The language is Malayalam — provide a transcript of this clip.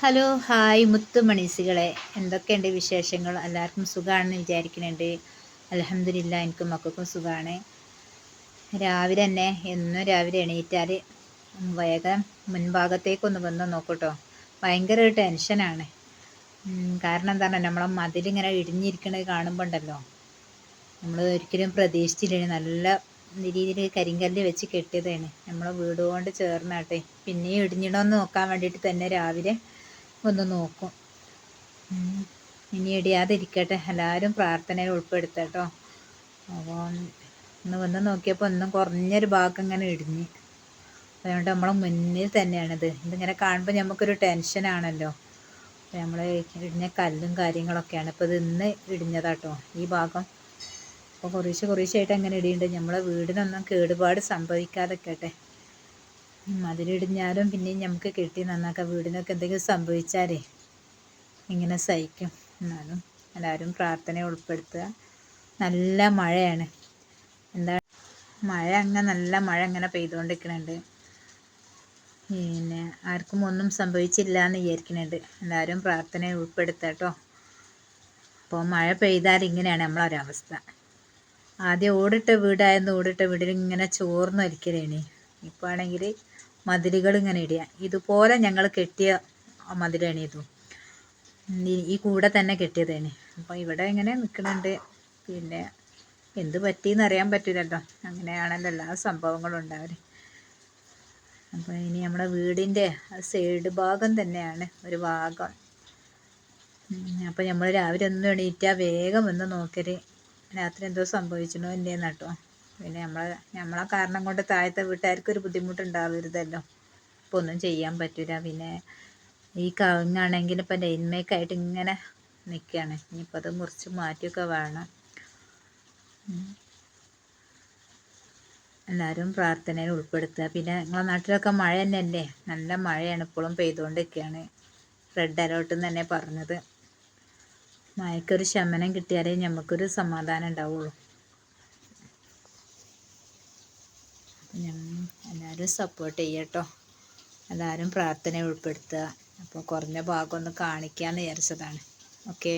Hello hi മുത്തുമണീസുകളെ. എന്തൊക്കെയുണ്ട് വിശേഷങ്ങൾ? എല്ലാവർക്കും സുഖമാണെന്ന് വിചാരിക്കുന്നുണ്ട്. അലഹമില്ല എനിക്കും മക്കൾക്കും സുഖമാണ് രാവിലെ തന്നെ എന്നും രാവിലെ എണീറ്റാൽ വേഗം മുൻഭാഗത്തേക്കൊന്ന് വന്ന് നോക്കൂട്ടോ. ഭയങ്കര ടെൻഷനാണ്. കാരണം എന്താണ് നമ്മളെ മതിലിങ്ങനെ ഇടിഞ്ഞിരിക്കണത് കാണുമ്പോൾ ഉണ്ടല്ലോ നമ്മൾ ഒരിക്കലും പ്രതീക്ഷിച്ചില്ല നല്ല രീതിയിൽ കരിങ്കല്ല് വെച്ച് കെട്ടിയതാണ് നമ്മളെ വീടുകൊണ്ട് ചേർന്നാട്ടെ. പിന്നെയും ഇടിഞ്ഞിടമെന്ന് നോക്കാൻ വേണ്ടിയിട്ട് തന്നെ രാവിലെ ഒന്ന് നോക്കും. ഇനി ഇടിയാതിരിക്കട്ടെ. എല്ലാവരും പ്രാർത്ഥനയിൽ ഉൾപ്പെടുത്തട്ടോ അപ്പോൾ ഒന്ന് വന്ന് നോക്കിയപ്പോൾ ഒന്നും കുറഞ്ഞൊരു ഭാഗം ഇങ്ങനെ ഇടിഞ്ഞ്. അതുകൊണ്ട് നമ്മളെ മുന്നിൽ തന്നെയാണിത്. ഇതിങ്ങനെ കാണുമ്പോൾ നമുക്കൊരു ടെൻഷനാണല്ലോ നമ്മൾ ഇടിഞ്ഞ കല്ലും കാര്യങ്ങളൊക്കെയാണ്. ഇപ്പോൾ ഇത് ഇന്ന് ഇടിഞ്ഞതാട്ടോ ഈ ഭാഗം അപ്പോൾ കുറേശ്ശെ കുറേശ്ശെ ആയിട്ട് അങ്ങനെ ഇടിയുണ്ട്. നമ്മളെ വീടിനൊന്നും കേടുപാട് സംഭവിക്കാതെ കേട്ടെ മതിലിടിഞ്ഞാലും പിന്നെയും നമുക്ക് കെട്ടി നന്നാക്കാം വീടിനൊക്കെ എന്തെങ്കിലും സംഭവിച്ചാലേ ഇങ്ങനെ സഹിക്കും. എന്നാലും എല്ലാവരും പ്രാർത്ഥന ഉൾപ്പെടുത്തുക. നല്ല മഴയാണ്. എന്താ മഴ അങ്ങനെ നല്ല മഴ അങ്ങനെ പെയ്തുകൊണ്ടിരിക്കുന്നുണ്ട് പിന്നെ ആർക്കും ഒന്നും സംഭവിച്ചില്ല എന്ന് വിചാരിക്കുന്നുണ്ട് എല്ലാവരും പ്രാർത്ഥന ഉൾപ്പെടുത്തുക കേട്ടോ. അപ്പോൾ മഴ പെയ്താൽ ഇങ്ങനെയാണ് നമ്മളൊരവസ്ഥ. ആദ്യം ഓടിട്ട വീടായിരുന്നു. ഓടിട്ട വീടിൽ ഇങ്ങനെ ചോർന്ന് ഒരിക്കലേണി ഇപ്പോൾ ആണെങ്കിൽ മതിലുകൾ ഇങ്ങനെ ഇടുക. ഇതുപോലെ ഞങ്ങൾ കെട്ടിയ മതിലാണ് ഇതും. ഈ കൂടെ തന്നെ കെട്ടിയതാണ്. അപ്പോൾ ഇവിടെ ഇങ്ങനെ നിൽക്കുന്നുണ്ട് പിന്നെ എന്ത് പറ്റിയെന്ന് അറിയാൻ പറ്റില്ലല്ലോ. അങ്ങനെയാണല്ലോ എല്ലാ സംഭവങ്ങളും ഉണ്ടാവൽ. അപ്പോൾ ഇനി നമ്മുടെ വീടിന്റെ സൈഡ് ഭാഗം തന്നെയാണ് ഒരു ഭാഗം. അപ്പോൾ നമ്മൾ രാവിലെ ഒന്നും എണീറ്റാൽ വേഗം വന്ന് നോക്കൽ. രാത്രി എന്തോ സംഭവിച്ചിട്ടുണ്ടോ എന്തേന്ന് പിന്നെ നമ്മളെ നമ്മളെ കാരണം കൊണ്ട് താഴത്തെ വീട്ടുകാർക്ക് ഒരു ബുദ്ധിമുട്ടുണ്ടാവരുതല്ലോ. ഇപ്പോൾ ഒന്നും ചെയ്യാൻ പറ്റില്ല പിന്നെ ഈ കവുങ്ങാണെങ്കിൽ ഇപ്പം ലൈൻമേക്കായിട്ട് ഇങ്ങനെ നിൽക്കുകയാണ് ഇനിയിപ്പോൾ അത് മുറിച്ച് മാറ്റിയൊക്കെ വേണം. എല്ലാവരും പ്രാർത്ഥനയിൽ ഉൾപ്പെടുത്തുക. പിന്നെ നിങ്ങളെ നാട്ടിലൊക്കെ മഴ തന്നെയല്ലേ? നല്ല മഴയാണ്. ഇപ്പോഴും പെയ്തുകൊണ്ടിരിക്കുകയാണ്. റെഡ് അലേർട്ട് എന്ന് തന്നെ പറഞ്ഞത്. മഴയ്ക്കൊരു ശമനം കിട്ടിയാലേ നമുക്കൊരു സമാധാനം ഉണ്ടാവുള്ളൂ. എല്ലാവരും സപ്പോർട്ട് ചെയ്യട്ടോ. എല്ലാവരും പ്രാർത്ഥന ഉൾപ്പെടുത്തുക. അപ്പോൾ കുറഞ്ഞ ഭാഗം ഒന്ന് കാണിക്കാമെന്ന് വിചാരിച്ചതാണ്. ഓക്കെ